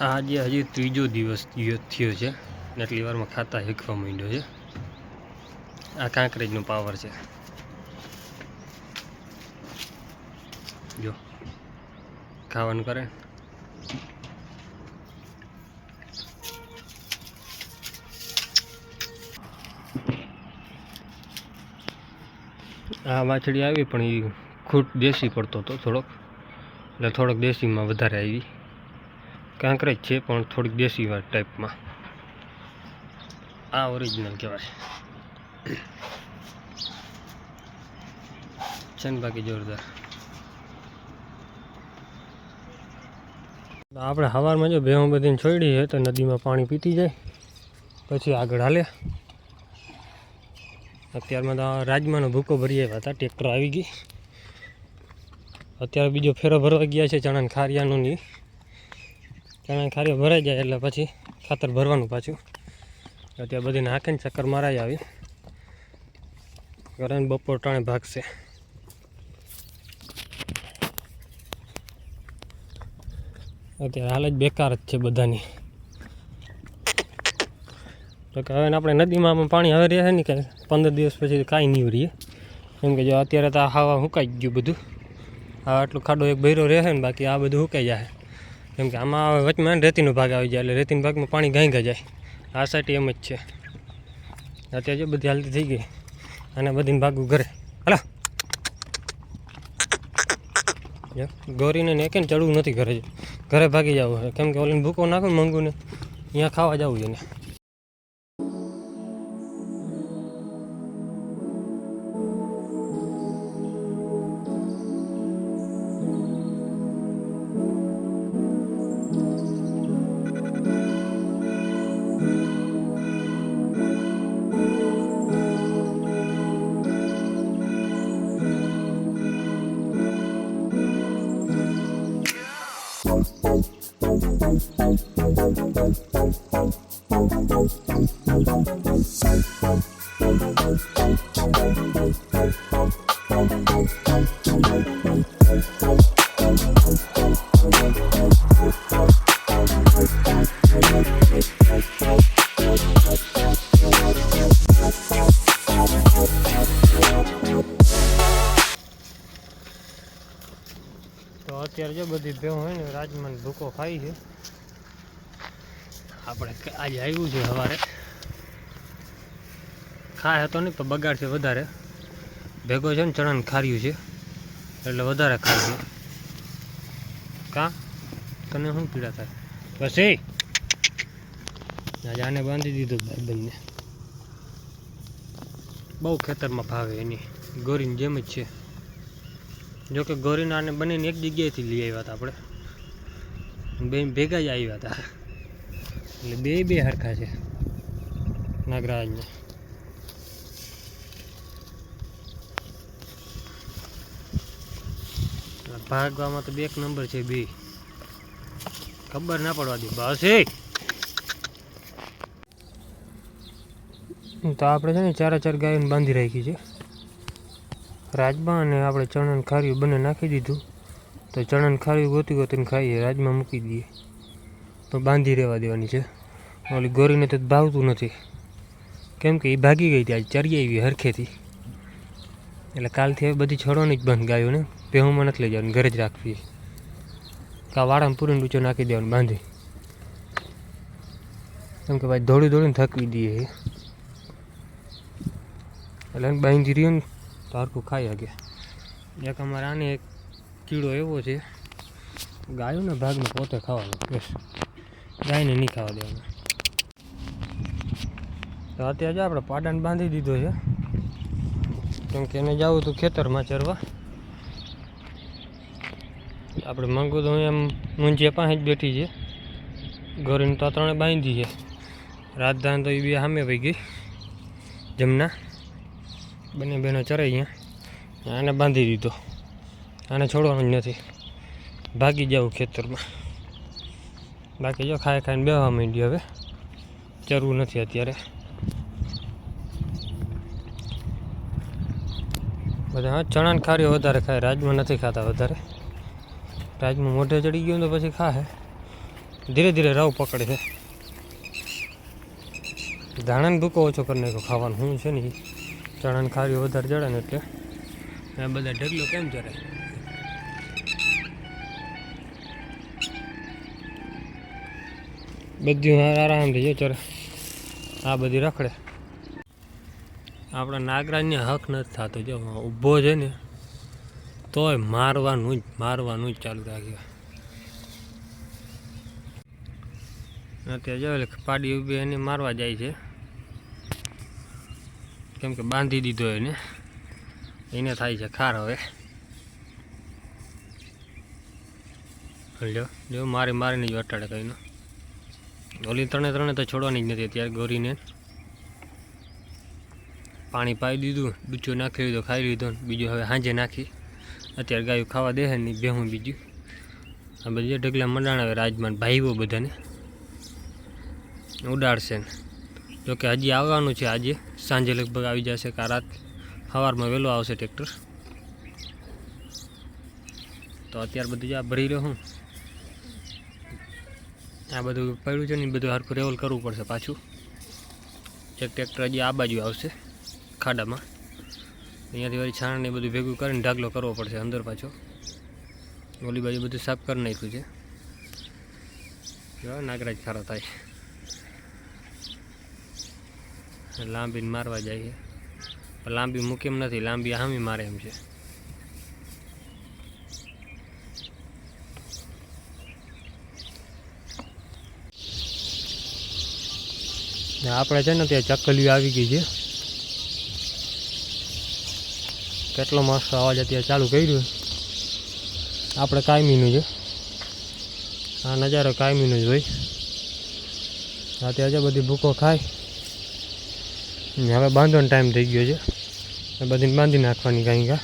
આજે હજી ત્રીજો દિવસ થયો છે એટલી વારમાં ખાતા શીખવા માંડ્યો છે. આ કાંકરેજનો પાવર છે. જો, ખાવાનું કરે. આ વાછડી આવી પણ એ ખૂટ દેશી પડતો હતો થોડોક. એટલે થોડોક દેશીમાં વધારે આવી. કાંકરેજ છે, પણ થોડીક દેશી વાત ટાઈપમાં આ ઓરિજિનલ કહેવાય. છે ને બાકી જોરદાર. આપણે સવારમાં જો ભેહું બધીને છોડી છે તો નદીમાં પાણી પીતી જાય. પછી આગળ હાલે. અત્યારમાં તો રાજમાનો ભૂકો ભરી આવ્યા હતા ટ્રેક્ટર આવી ગઈ. અત્યારે બીજો ફેરો ભરવા ગયા છે ચણાને ખારિયાનું ની. ચણા ખારીઓ ભરાઈ જાય એટલે પછી ખાતર ભરવાનું પાછું. અત્યારે બધી નાખીને ચક્કર મારાઈ આવી. ઘરે બપોર ટાણે ભાગશે. અત્યારે હાલ જ બેકાર જ છે બધાની. તો કે હવે આપણે નદીમાં પાણી હવે રહે ને કે પંદર દિવસ પછી કાંઈ નહીં રહીએ કેમ કે જો અત્યારે તો આ હવા સુકાઈ ગયું બધું. આ આટલું ખાડો એક ભૈરો રહે ને બાકી આ બધું સુકાઈ જાય. કેમ કે આમાં વચમાં રેતીનો ભાગ આવી જાય એટલે રેતીના ભાગમાં પાણી ગાંગા જાય. આ સાઈડ એમ જ છે. અત્યારે બધી હાલતી થઈ ગઈ. અને બધીને ભાગવું ઘરે. હાલો. ગોરીને ને કે ચડવું નથી ઘરે. ઘરે ભાગી જવું. કેમ કે ઓલીને ભૂકો નાખો ને મંગું ને અહીંયા ખાવા જવું છે એને તો અત્યારે જો બધી ભેહું હોય ને, રાજમાન ભૂકો ખાઈ છે. આપણે આજે આવ્યું છે સવારે. ખાય હતો નહીં, પણ બગાડ છે વધારે. ભેગો છે ને ચણાને ખાર્યું છે, એટલે વધારે ખાય છે. કા? તને શું પીડા થાય? એ આજે આને બાંધી દીધું ભાઈબંધને બહુ ખેતરમાં ભાવે એની. ગોરીની જેમ જ છે. જો કે ગોરીના આને બંનેને એક જગ્યાએથી લઈ આવ્યા હતા આપણે. બે ભેગા જ આવ્યા હતા. એટલે બે બે હરખા છે નાગરાજને. ભાગવામાં તો બે એક નંબર છે બે. ખબર ના પડવા દે. બસ એ. તો આપણે છે ને ચારે ચાર ગાયોને બાંધી રાખી છે. રાજમા અને આપણે ચણાને ખાર્યું બંને નાખી દીધું. તો ચણાને ખાર્યું ગોતી ગોતીને ખાઈએ, રાજમાં મૂકી દઈએ. તો બાંધી રહેવા દેવાની છે. ઓલી ગોરીને તો ભાવતું નથી. કેમ કે એ ભાગી ગઈ હતી, આજે ચરી આવી હરખેથી. એટલે કાલથી હવે બધી છોડવાની જ બંધ ગાયો ને ભેહુંમાં નથી લઈ જવાનું, ઘરે જ રાખવી. કા વાળામાં પૂરીને ડૂચો નાખી દેવાનું, બાંધી. કેમ કે ભાઈ દોડી દોડીને થકવી દઈએ. એટલે બાંધી રહ્યો તો ખાઈ શકે એક અમારે આને એક કીડો એવો છે. ગાયોના ભાગમાં પોતે ખાવાનો બસ ગાયને નહીં ખાવા દેવાનો. તો અત્યારે જો આપણે પાડાને બાંધી દીધો છે. કેમ કે એને જવું હતું ખેતરમાં ચરવા. આપણે માંગુ તો એમ મુંજીએ પાસે જ બેઠી છે. ઘરની તો ત્રણે બાંધી છે. રાજધાન તો એ બે સામે વહી ગઈ. જમના. બંને બહેનો ચરાઈ અહીંયા આને બાંધી દીધો. આને છોડવાનું જ નથી. ભાગી જવું ખેતરમાં. બાકી જો ખાઈ ખાઈને બેવા માંડ્યું હવે. ચરવું નથી અત્યારે. બધા, હા, ચણાને ખારી વધારે ખાય. રાજમાં નથી ખાતા વધારે. રાજમાં મોઢે ચડી ગયું તો પછી ખાય ધીરે ધીરે રવ પકડે છે. ધાણાને ભૂકો ઓછો કરી નાખ્યો ખાવાનું. શું છે ને. ચણાને ખારી વધારે ચડે ને એટલે આ બધા ઢગલો કેમ ચડે? બધું આરામથી જો ચડે. આ બધી રખડે. આપણા નાગરાજને હક નથી થતો. જો ઊભો છે ને, તોય મારવાનું જ મારવાનું જ ચાલુ રાખ્યું અત્યારે જો પાડી ઊભી એને મારવા જાય છે. કેમ કે બાંધી દીધો એને. એને થાય છે ખાર હવે. લ્યો જો મારી મારીને જ અટાડે કહીને ઓલી ત્રણે ત્રણે તો છોડવાની જ નથી અત્યારે ગોરીને. પાણી પાઈ દીધું ડૂચો નાખી લીધો, ખાઈ લીધો, બીજું હવે સાંજે નાખી. અત્યારે ગાયું ખાવા દે નહીં બેહું બીજું. આ બધી ઢગલા મંડાણ આવે, રાજમાન ભાઈઓ બધાને. ઉડાડશે ને. જોકે હજી આવવાનું છે આજે. સાંજે લગભગ આવી જશે કા રાત. સવારમાં વહેલો આવશે ટ્રેક્ટર. તો અત્યારે બધું આ ભરી રહ્યો હું. આ બધું પડ્યું છે ને બધું હરખું રેવલ કરવું પડશે પાછું. એક ટ્રેક્ટર હજી આ બાજુ આવશે, ખાડામાં. અહીંયાથી વળી છાણ ને એ બધું ભેગું કરીને ઢાગલો કરવો પડશે અંદર પાછો. ઓલી બાજુ બધું સાફ કરી નાખ્યું છે. નાગરાજ ખારા થાય. લાંબીને મારવા છે. પણ લાંબી મૂકે એમ નથી, લાંબી હામી મારે એમ છે. આપણે છે ને ત્યાં ચકલીઓ આવી ગઈ છે. કેટલો મસ્ત અવાજ અત્યારે ચાલુ કર્યું આપણે કાયમીનું છે. આ નજારો કાયમીનું જ હોય. અત્યારે બધી ભૂકો ખાય. હવે બાંધવાનો ટાઈમ થઈ ગયો છે. બધીને બાંધી નાખવાની કાંઈ કાં